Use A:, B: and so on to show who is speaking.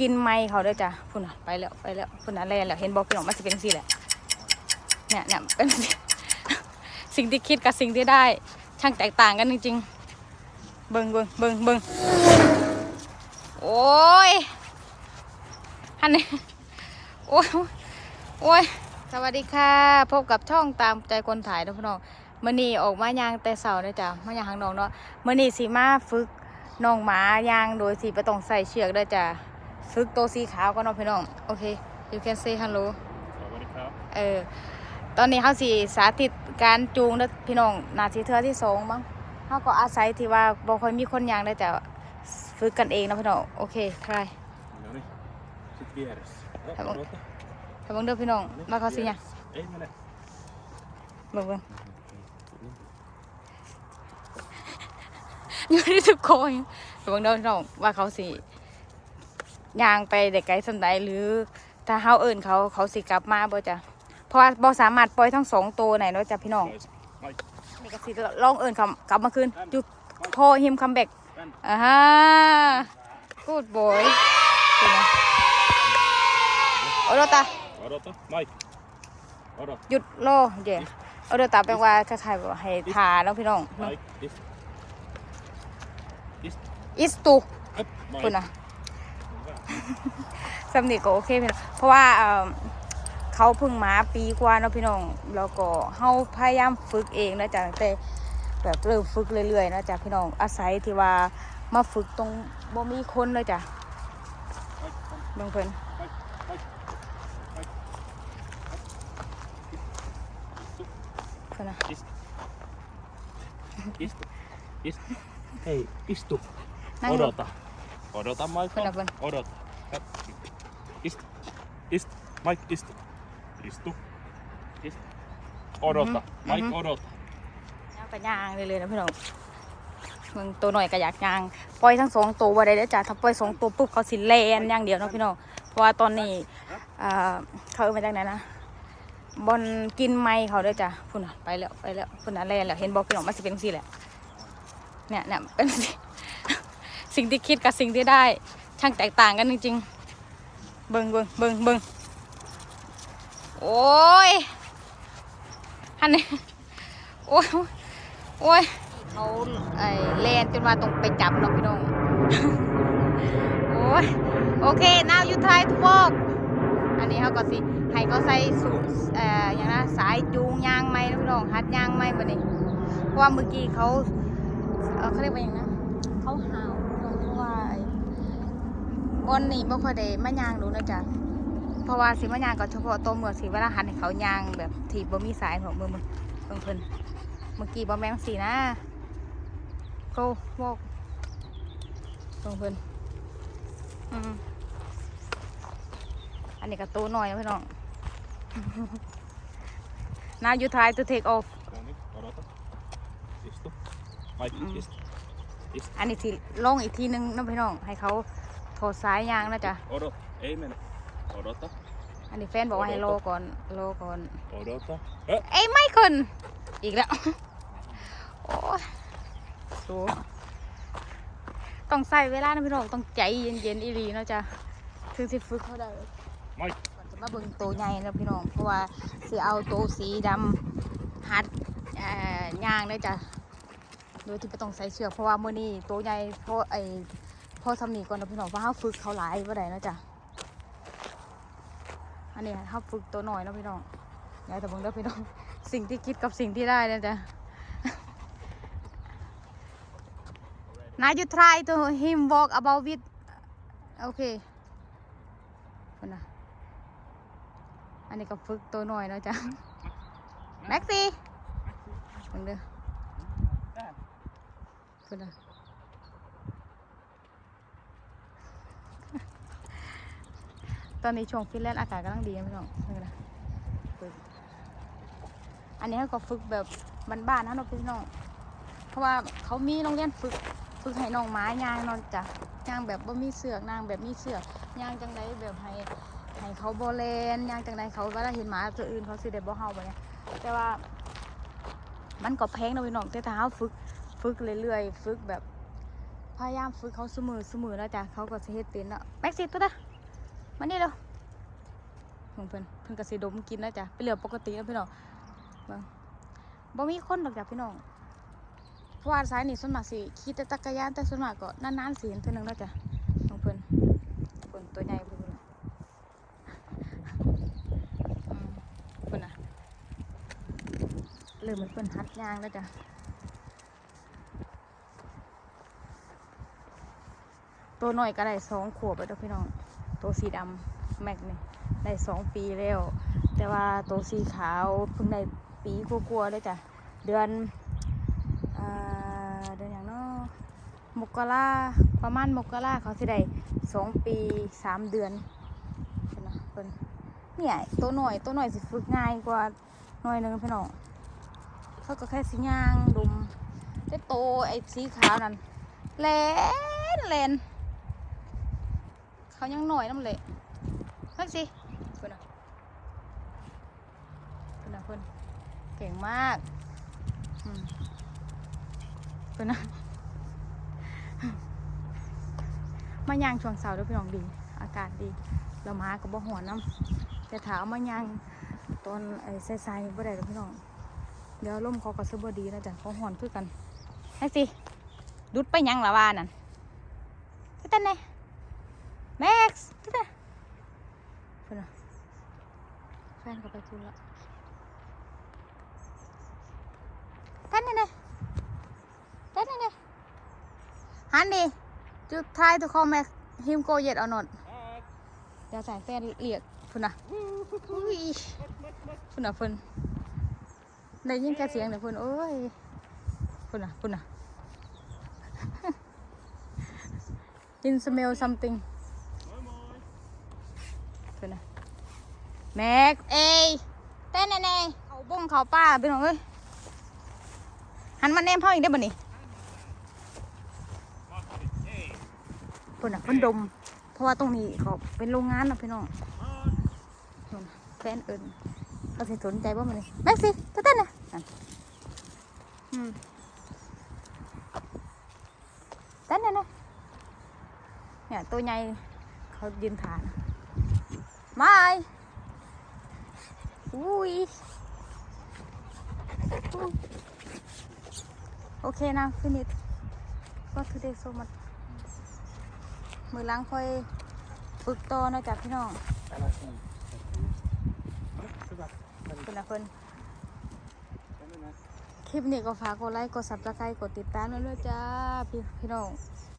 A: กินไม้เขาด้อจ้ะพุ่นน่ะไปแล้วไปแล้วพุ่นน่ะแล่นแล้วเห็นบอกพี่น้องมันจะเป็นสิแหละเนี่ยเนี่ยเป็นสิ่งที่คิดกับสิ่งที่ได้ ช่างแตกต่างกันจริงๆ เบิงเบิงเบิงเบิงโอ้ยฮันนี่โอ้ยโอ้ยสวัสดีค่ะ พบกับช่องตามใจคนถ่ายนะพี่น้องมื่อนี้ออกมายางแต่เสาร์นะจ๊ะมายางหางน้องเนาะมื่อนี้สีมาฝึกน้องหมายางโดยสีประตองใส่เชือกด้อจ้ะ ฝึกตัวสีขาวก็น้องพี่น้อง โอเค you can say hello
B: สวัสดีครับ
A: เออ ตอนนี้เขาสีสาธิตการจูงนะพี่น้องนาทีเทือที่สองมั้งเขาก็อาศัยที่ว่าบ่ค่อยมีคนยางได้แต่ฝึกกันเองนะพี่น้อง โอเคทาย
B: No niin. Sitten vieressä. No,
A: Tämä on-
B: odota.
A: ไปเบิ่งเด้อพี่น้อง
B: No niin,
A: ว่าเขาสิยัง
B: vieressä. Ei mene.
A: เบิ่งเบิ่งอยู่ที่ทุกคนไปเบิ่งเด้อพี่น้องว่าเขาสิ ยางไปเด็กไกลสันใดหรือ ถ้าเฮาเอิ้นเขาเขาสิกลับมาบ่จ้ะเพราะว่าบ่สามารถปล่อยทั้งสองตัวไหนเนาะจ้ะพี่น้อง
B: Pois. Moi.
A: นี่ก็สิลองเอิญคำกลับมาคืนจุโทรฮิมคัมแบก
B: Vän.
A: อ่าฮะกูดบอยโอโดตา
B: Odota. Moi. Odota.
A: หยุดโลเดี๋ยวโอโดตาแปลว่าคล้ายๆว่าให้ทาแล้วพี่น้อง
B: Moi. Ist. Ist.
A: อิสตู
B: Upp. Moi.
A: คุณนะ
B: Hyvä.
A: สำนีก็โอเคพี่น้องเพราะว่าเอิ่มเขาเพิ่งมาปีกว่าเนาะพี่น้องแล้วก็เฮาพยายามฝึกเองนะจ๊ะตั้งแต่แบบเริ่มฝึกเรื่อยๆนะจ๊ะพี่น้องอาศัยที่ว่ามาฝึกตรงบ่มีคนเลยจ้ะ
B: Moi. Kom.
A: เบิ่งเพิ่น
B: Moi. Moi. Moi.
A: เพิ่นนะ
B: Ist. Ist. Ist. Hei, istu.
A: นั่งลง
B: Odota. Odota, Michael.
A: Kyllä, kyllä.
B: Odota. Hep. Ist. Ist. Mike, ist. Istu. Ist. Odota.
A: Mhm,
B: Mike,
A: mhm.
B: odota.
A: ย่างไปย่างเลยเลยนะพี่น้องมึงตัวหน่อยก็อยากย่าง ปล่อยทั้งสองตัวบ่ได้เด้อจ้ะถ้าปล่อยสองตัวปุ๊บเขาสิแลนอย่างเดียวเนาะพี่น้อง เพราะว่าตอนนี้อ่าเขาเอามาจากไหนนะ บอลกินไม้เขาเด้อจ้ะพุ่นน่ะไปแล้วไปแล้วพุ่นน่ะแลนแล้วเห็นบอกพี่น้องมันสิเป็นสิแหละ เนี่ยเนี่ยเป็นสิสิ่งที่คิดกับสิ่งที่ได้ ช่างแตกต่างกันจริงๆ เบิงเบิงเบิงเบิงโอ้ยฮันนี่โอ้ยโอ้ยเขาไอ้แลนจนว่าต้องไปจับเนาะพี่น้อง โอ้ยโอเค now you try to walk อันนี้เขาก็สิ ให้เขาใส่สูเอ่ออย่างนะสายจูงยางไม้นะพี่น้องหัดยางไม้มานี่เพราะว่าเมื่อกี้เขาเอ่อเขาเรียกว่าอย่างนะเขาหาวเพราะว่าไอ้ บอนนี่บ่ค่อยได้มายางดูนะจ๊ะเพราะว่าสิมายางก็เฉพาะตัวเมืองสิเวลาหันให้เขายางแบบที่บ่มีสายของมือมือเพิ่นเพิ่นเมื่อกี้บ่แม่งสีนะโกวอกเพิ่นเพิ่นอืมอันนี้ก็ตัวน้อยนะพี่น้อง now you try to take off
B: No niin, odota. Istu. Mike,
A: Mm.
B: ist. Ist.
A: อันนี้สิลงอีกทีนึงนะพี่น้องให้เขา ถอดสายยางนะจ๊ะ
B: Odota. Ei mene. Odota.
A: อันนี้แฟนบอกว่าให้โลก่อนโลก่อน
B: Odota. Ö,
A: เอ้ยไม่คนอีกแล้ว โอ้ยสูต้องใส่เวลานะพี่น้องต้องใจเย็นๆอีหลีเนาะจ้ะถึงสิฝึกเขาได้
B: Mike.
A: ก่อนจะมาเบิ่งตัวใหญ่นะพี่น้องเพราะว่าสิเอาตัวสีดำหัดเอ่อย่างเลยจ้ะโดยที่ไม่ต้องใส่เชือกเพราะว่ามื้อนี้ตัวใหญ่เพราะไอ้พ่ อทำนี่ก่อนนะพี่น้องเพราะเขาฝึกเขาหลายบ่ได้เนาะจ้ะอันนี้เขาฝึกตัวหน่อยเนาะพี่น้องอย่าแต่เบิ่งเด้อพี่น้องสิ่งที่คิดกับสิ่งที่ได้นะจ๊ะ Now you try to him walk about with okay คนน่ะอันนี้ก็ฝึกตัวหน่อยเนาะจ๊ะแม็กซี่เบิ่งเด้อคนน่ะ อนนี้ช่วงฟินแลนด์อากาศกำลังดีนะพี่น้องเบิ่นะฝึกอันนี้เขาก็ฝึกแบบบ้านๆนะเนาะพี่น้อง เพราะว่าเขามีโรงเรียนฝึกฝึกให้น้องหม้ายางนอนจ้ะยางแบบบ่มีเสือกนางแบบมีเสือกยางจังไดแบบให้ให้เขาโบเลนยางจังไดเขาเวลาเห็นหมาตัวอื่นเขาสิได้บ่เห่าแบบเนี้ยแต่ว่า มันก็แพงนะพี่น้องแต่ถ้าเราฝึกฝึกเรื่อยๆฝึกแบบพยายามฝึกเขาเสมอเสมอแล้วจ้ะเขาก็สิเฮ็ดเป็นแล้วแม็กซี่ตัวนะ มานี่เร็วของเพิ่นเพิ่นก็สิดมกินแล้วจ้ะเป็นเรื่องปกติแล้วพี่น้องเบิ่งบ่มีคนดอกจ้ะพี่น้องเพราะว่าสายนี่ส่วนมากสิขี่แต่จักรยานแต่ส่วนมากก็นานๆสิเห็นเท่านึงแล้วจ้ะของเพิ่นเพิ่นตัวใหญ่เพิ่นน่ะอืมเพิ่นน่ะเริ่มเหมือนเพิ่นหัดยางแล้วจ้ะตัวหน่อยก็ได้สองขวบแล้วพี่น้อง ตัวสีดำแม็กนี่ได้สองปีแล้ว แต่ว่าตัวสีขาวเพิ่งได้ปีกลัวๆเลยจ้ะ เดือนเดือนอย่างนาะมกราประมาณมกราเขาสิได้สองปีสามเดือนเพิ่นนะเพิ่นเนี่ยตัวหน่อยตัวหน่อยสิฝึกง่ายกว่าหน่อยหนึงพี่น้องเขาก็แค่สิย่างดุมแต่โตไอ้สีขาวนั่นแลนแลน เขายังหน่อยน้ำเละนักสิเพื่อนน่ะเพื่อนน่ะเพื่อนเก่งมากเพื่อนนะมายางช่วงเสาร์ด้วยพี่น้องดี อากาศดีเรามากับบ่หัวน้ำแต่ถามมายางตอนไอ้ใส่ๆบ่ได้หรอกพี่น้อง เดี๋ยวลมเขาก็ซื้อบดีนะจ๊ะเขาหอนคือกันนักสิดุดไปยังละว่านั่น కదా fan కట్టకూడదు hắn đi chú thay tôi không mẹ him cô dệt ở nốt. Đã giải phen liệt. Phần à phần à phần? Đây những cái tiếng này phần? Ôi. Phần à phần à in smell something. แม็กเอยเต้นแน่ๆเขาบ้งเขาป้าเป็นของเอ้ยหันมาแนมพ่ออีกได้บ่นี่เพื่อนน่ะเพื่นดม เพราะว่าตรงนี้เขาเป็นโรงงานนะพี่น้อง
B: Moi.
A: เพิ่นน่ะแฟนเอิญเขาสิสนใจบ่มันนี่แม็กซี่เต้นเต้นนะอืมเต้นแน่ๆเนี่ยตัวใหญ่เขายืนฐานมาไอ อุ้ย Okay, now finish. What today so much? มือล้างค่อยฝึกต่อนะจ้ะพี่น้องเป็นนะเพิ่นคลิปนี้ก็ฝากกดไลค์ กด subscribe กดติดตามด้วยจ้า พี่พี่น้อง